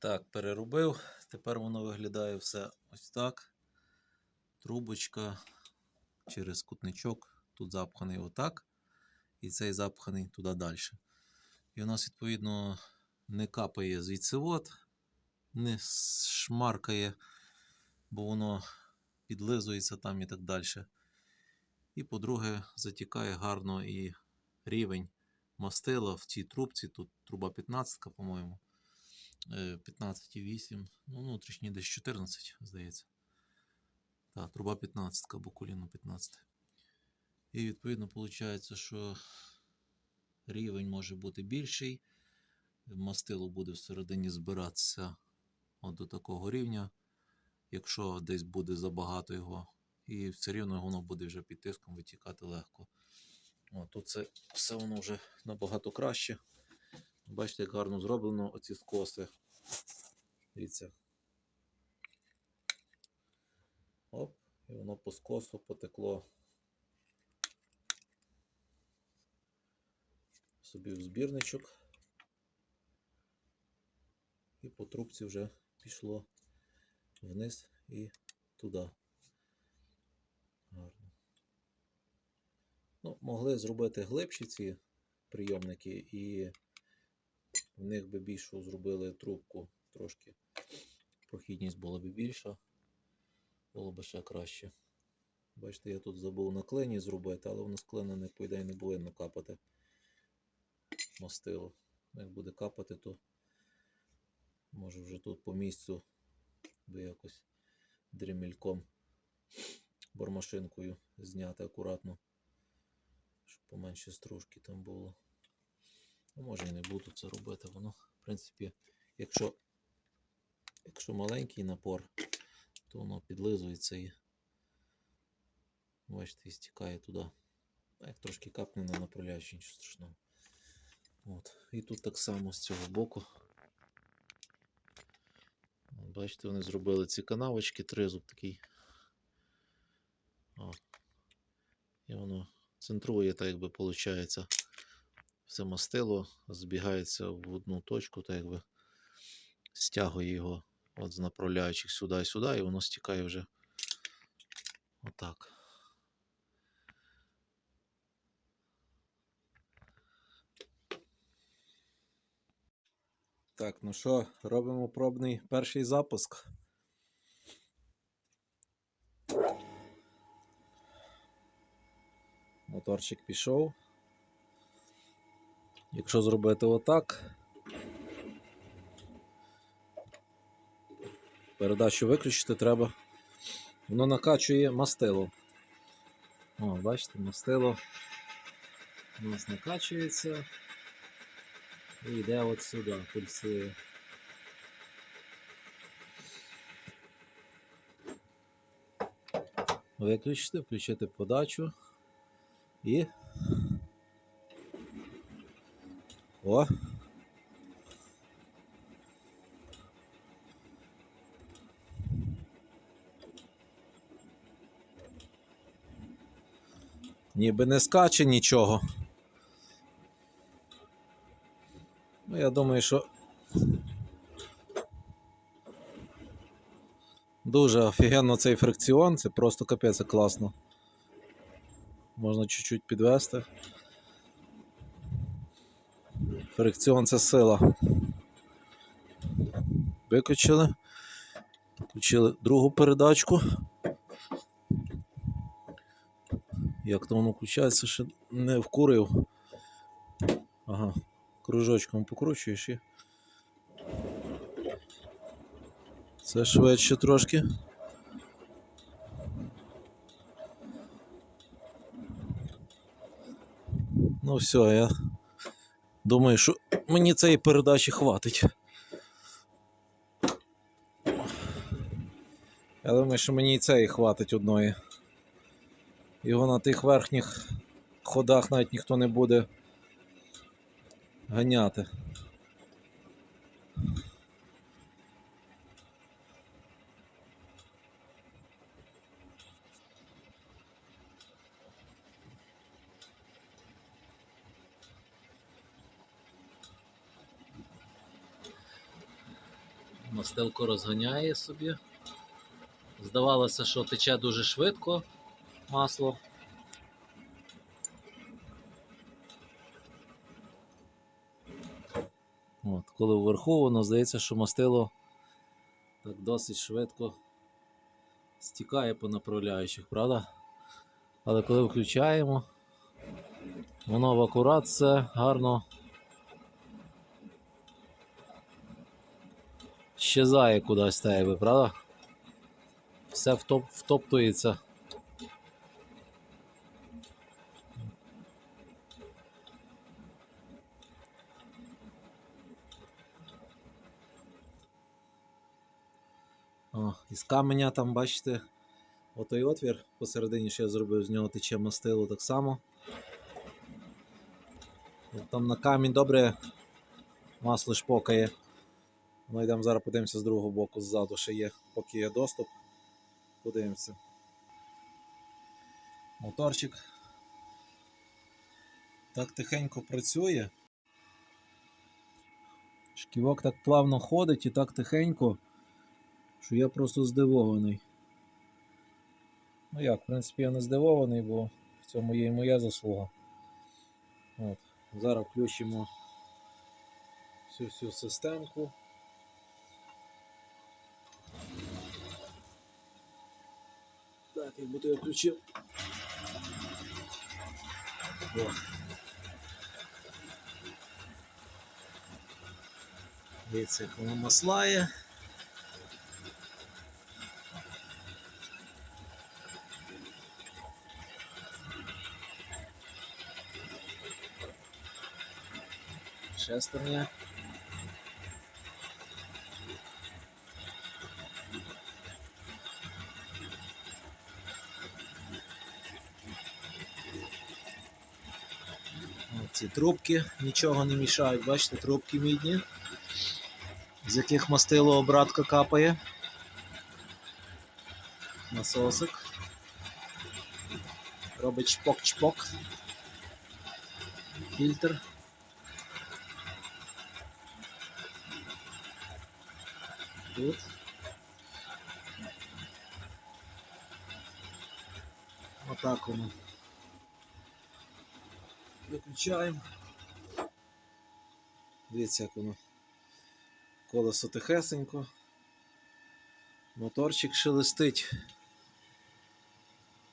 Так, переробив. Тепер воно виглядає все ось так. Трубочка через кутничок. Тут запханий отак. І цей запханий туди далі. І у нас, відповідно, не капає звідсивод, не шмаркає, бо воно підлизується там і так далі. І, по-друге, затікає гарно і рівень мастила в цій трубці. Тут труба 15, по-моєму. Е, 15,8. Ну, внутрішній десь 14, здається. Так, труба 15, бо коліно 15. І відповідно виходить, що рівень може бути більший. Мастило буде всередині збиратися от до такого рівня. Якщо десь буде забагато його, і все рівно воно буде вже під тиском витікати легко. О, тут це все воно вже набагато краще. Бачите, як гарно зроблено оці скоси. Дивіться. Оп, і воно по скосу потекло собі в збірничок. І по трубці вже пішло вниз і туди. Гарно. Ну, могли зробити глибші ці прийомники, і в них би більшу зробили трубку трошки. Прохідність була б більша, було б ще краще. Бачите, я тут забув на клині зробити, але воно з клина не по ідеї не повинно капати мастило. Як буде капати, то може вже тут по місцю би якось дрімельком бормашинкою зняти акуратно, щоб поменше стружки там було. Ну, може і не буду це робити. Воно, в принципі, якщо, якщо маленький напор, то воно підлизується і бачите, і стікає туди. Як трошки капне не направляючи, нічого страшного. От. І тут так само з цього боку. Бачите, вони зробили ці канавочки, тризуб такий. О. І воно центрує, так якби виходить, все мастило, збігається в одну точку, так якби стягує його от з направляючих сюди і сюди, і воно стікає вже отак. Так, ну що, робимо пробний перший запуск. Моторчик пішов. Якщо зробити отак, передачу виключити треба. Воно накачує мастило. О, бачите, мастило у нас накачується. І йде от сюди, пульсує. Виключити, включити подачу і. О! Ніби не скаче нічого. Ну, я думаю, що дуже офігенно цей фрикціон, це просто капець класно. Можна чуть-чуть підвести. Фрикціон це сила. Виключили. Включили другу передачку. Як то воно включається, ще не вкурив. Ага кружочком покручуєш і. Це швидше трошки. Ну все, я думаю, що мені цієї передачі хватить. Я думаю, що мені і цієї хватить одної. Його на тих верхніх ходах навіть ніхто не буде ганяти. Мастилко розганяє собі. Здавалося, що тече дуже швидко масло. От, коли вверху, воно здається, що мастило так досить швидко стікає по направляючих, правда? Але коли включаємо, воно в акурат все гарно щезає кудись тебе, правда? Все втоп, втоптується. О, із каменя там, бачите, отой отвір посередині, що я зробив, з нього тече мастило так само. Там на камінь добре масло шпокає. Ну йдемо зараз подивимося з другого боку, ззаду ще є, поки є доступ. Подивимося. Моторчик так тихенько працює. Шківок так плавно ходить і так тихенько, що я просто здивований. Ну як, в принципі, я не здивований, бо в цьому є і моя заслуга. От. Зараз включимо всю всю системку. Так, як будто я включив. О. Дивіться, як воно маслає. Шестерня. Ці трубки нічого не мішають, бачите, трубки мідні, з яких мастило обратка капає. Насосик. Робить чпок-чпок. Фільтр. Тут. Отак воно. Виключаємо. Дивіться, як воно. Колесо тихесенько. Моторчик шелестить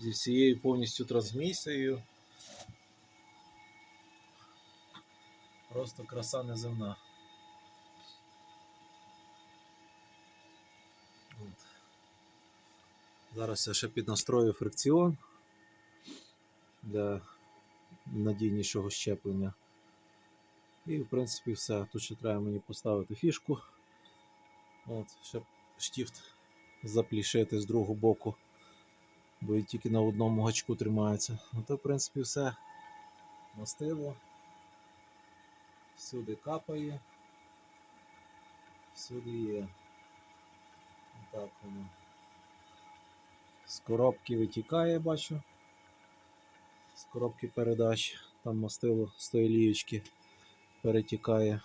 зі всією повністю трансмісією. Просто краса неземна. От. Зараз я ще піднастрою фрикціон для надійнішого щеплення. І в принципі все. Тут ще треба мені поставити фішку. От, Ще штіфт заплішити з другого боку, бо він тільки на одному гачку тримається. Ну то в принципі все. Мастило. Всюди капає. Всюди є. Так воно. З коробки витікає, бачу з коробки передач, там мастило з тої лієчки перетікає.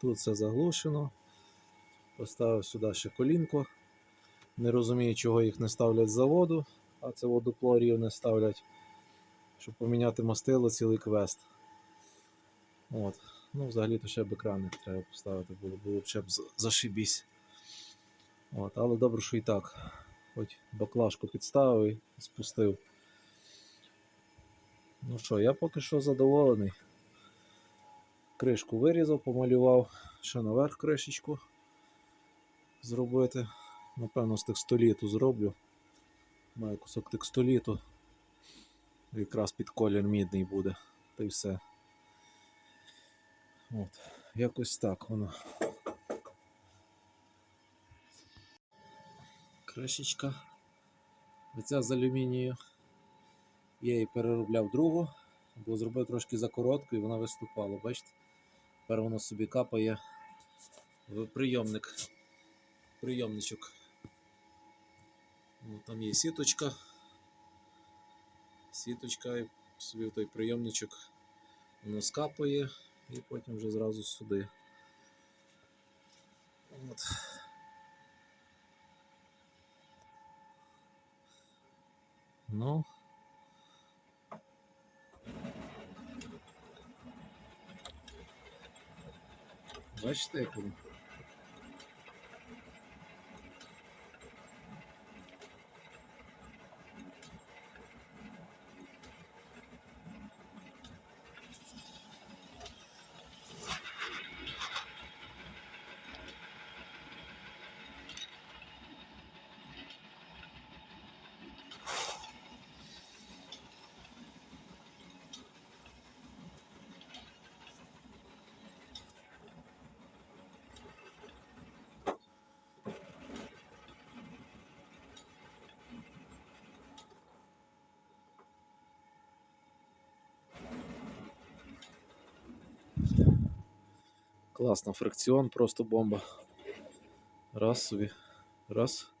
Тут все заглушено. Поставив сюди ще колінко. Не розумію, чого їх не ставлять з заводу, а це водоплорів не ставлять, щоб поміняти мастило цілий квест. От. Ну, взагалі-то ще б екраник треба поставити, було, було б ще б зашибісь. От. Але добре, що і так. Хоч баклажку підставив і спустив. Ну що, я поки що задоволений. Кришку вирізав, помалював, ще наверх кришечку зробити. Напевно, з текстоліту зроблю. Маю кусок текстоліту. Якраз під колір мідний буде. Та й все. От, якось так воно. Кришечка. Оця з алюмінію. Я її переробляв другу, бо зробив трошки закоротку і вона виступала. Бачите? Тепер воно собі капає в прийомник. Прийомничок. О, там є сіточка. Сіточка і собі в той прийомничок воно скапає і потім вже зразу сюди. От. Ну. Бачите, як воно? Класно, фрикціон, просто бомба. Раз собі. Раз.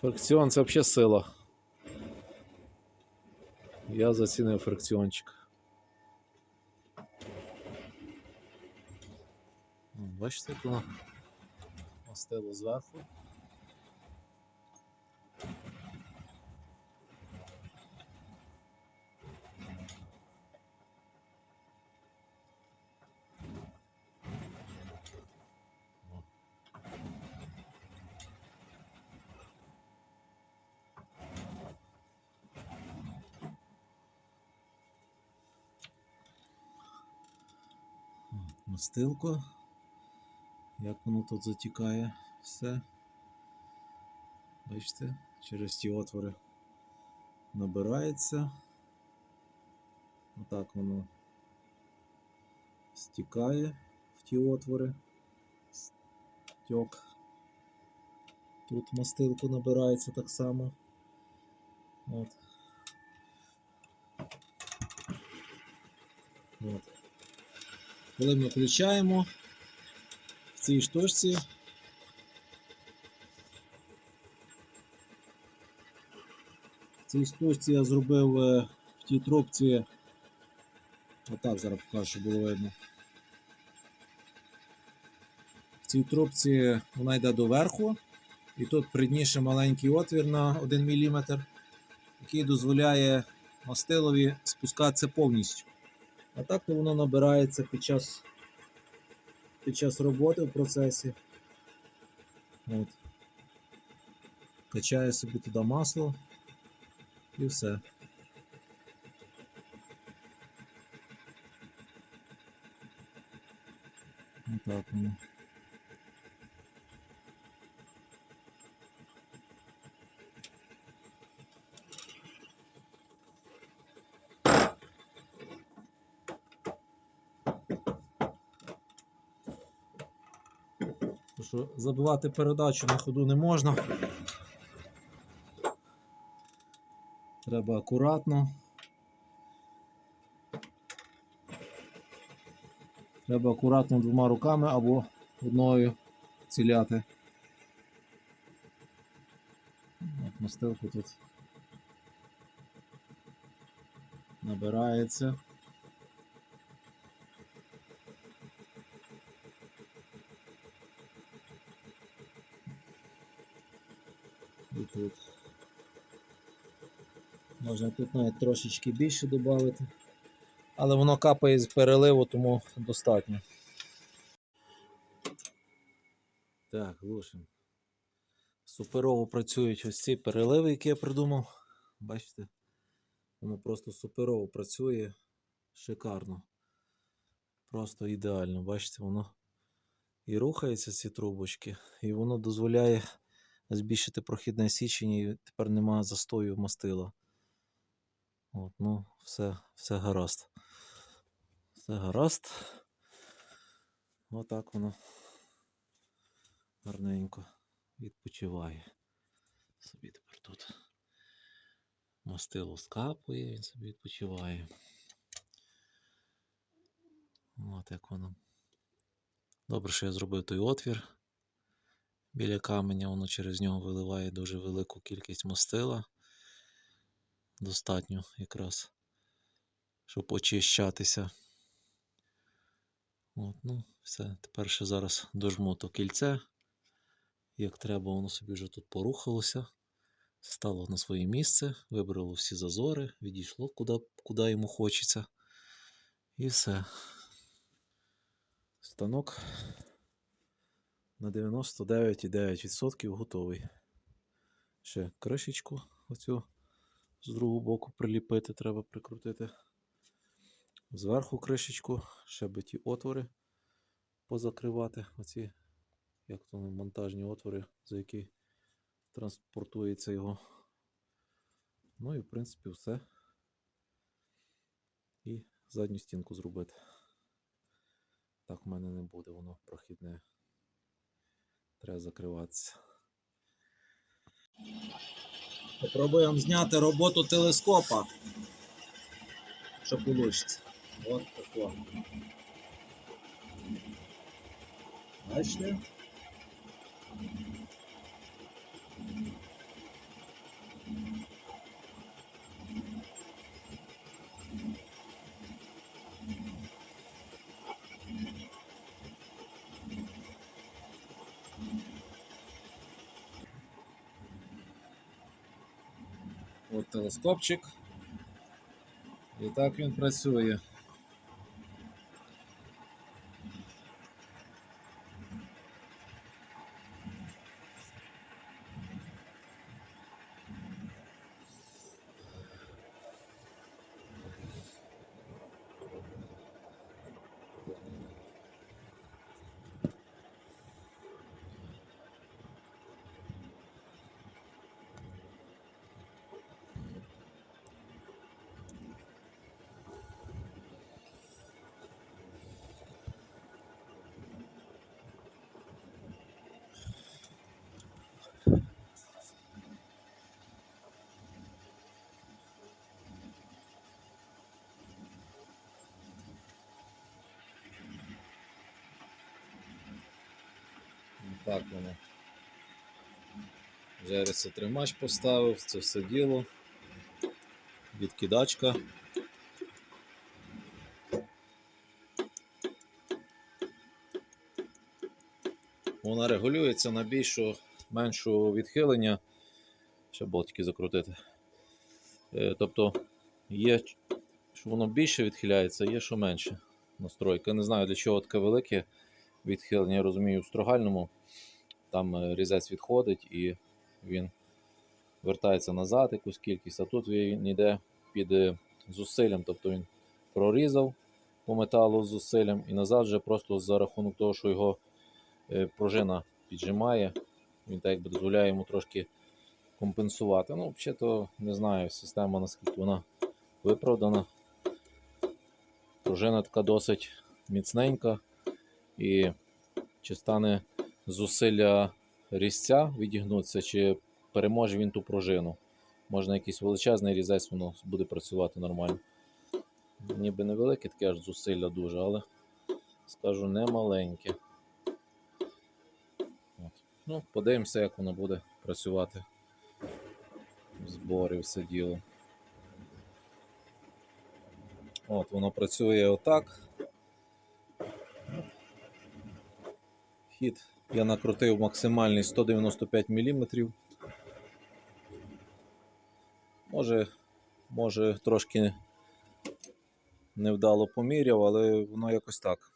Фрикціон це взагалі сила. Я зацінив фрикціончик. Бачите, як воно мастило зверху. Мастилко. Як воно тут затікає все. Бачите, через ті отвори набирається. Отак воно стікає в ті отвори. Стьок. Тут мастилко набирається так само. От. От. Коли ми включаємо в цій штучці. В цій штучці я зробив е, в тій трубці. Отак зараз покажу, щоб було видно. В цій трубці вона йде доверху, і тут придніше маленький отвір на 1 мм, який дозволяє мастилові спускатися повністю. А так то воно набирається під час, під час роботи в процесі. От. Качає собі туди масло і все. Отак воно. Тому що забивати передачу на ходу не можна. Треба акуратно. Треба акуратно двома руками або одною ціляти. От мастилку тут набирається. І тут. Можна тут навіть трошечки більше додати. Але воно капає з переливу, тому достатньо. Так, глушимо. Суперово працюють ось ці переливи, які я придумав. Бачите? Воно просто суперово працює. Шикарно. Просто ідеально. Бачите, воно і рухається ці трубочки, і воно дозволяє збільшити прохідне січення, і тепер немає застою мастила. От, ну, все, все гаразд. Все гаразд. Отак воно гарненько відпочиває. Собі тепер тут мастило скапує, він собі відпочиває. От як воно. Добре, що я зробив той отвір біля каменя, воно через нього виливає дуже велику кількість мастила. Достатньо якраз, щоб очищатися. От, ну, все. Тепер ще зараз дожму то кільце Як треба, воно собі вже тут порухалося, стало на своє місце, вибрало всі зазори, відійшло куди, куди йому хочеться. І все. Станок на 99,9% готовий. Ще кришечку оцю з другого боку приліпити, треба прикрутити. Зверху кришечку, ще ті отвори позакривати. Оці, як то монтажні отвори, за які транспортується його. Ну і в принципі все. І задню стінку зробити. Так в мене не буде, воно прохідне. Треба закриватися. Попробуємо зняти роботу телескопа. Що вийде. От тако. Бачите? Телескопчик. І так він працює. Так воно. Вже ресетримач поставив, це все діло. Відкидачка. Вона регулюється на більшу, меншу відхилення. Ще болтики закрутити. Е, Тобто є, що воно більше відхиляється, є що менше настройка. Не знаю для чого таке велике відхилення. Я розумію, в строгальному там е, різець відходить і він вертається назад якусь кількість, а тут він йде під е, зусиллям, тобто він прорізав по металу з зусиллям і назад вже просто за рахунок того, що його е, пружина піджимає, він так якби дозволяє йому трошки компенсувати. Ну, взагалі, не знаю, система наскільки вона виправдана. Пружина така досить міцненька і чи стане зусилля різця відігнутися, чи переможе він ту пружину. Можна якийсь величезний різець, воно буде працювати нормально. Ніби невелике таке аж зусилля дуже, але скажу не маленьке. От. Ну, подивимося, як воно буде працювати в зборі все діло. От, воно працює отак. Хід я накрутив максимальний 195 мм. Може, може трошки невдало поміряв, але воно якось так.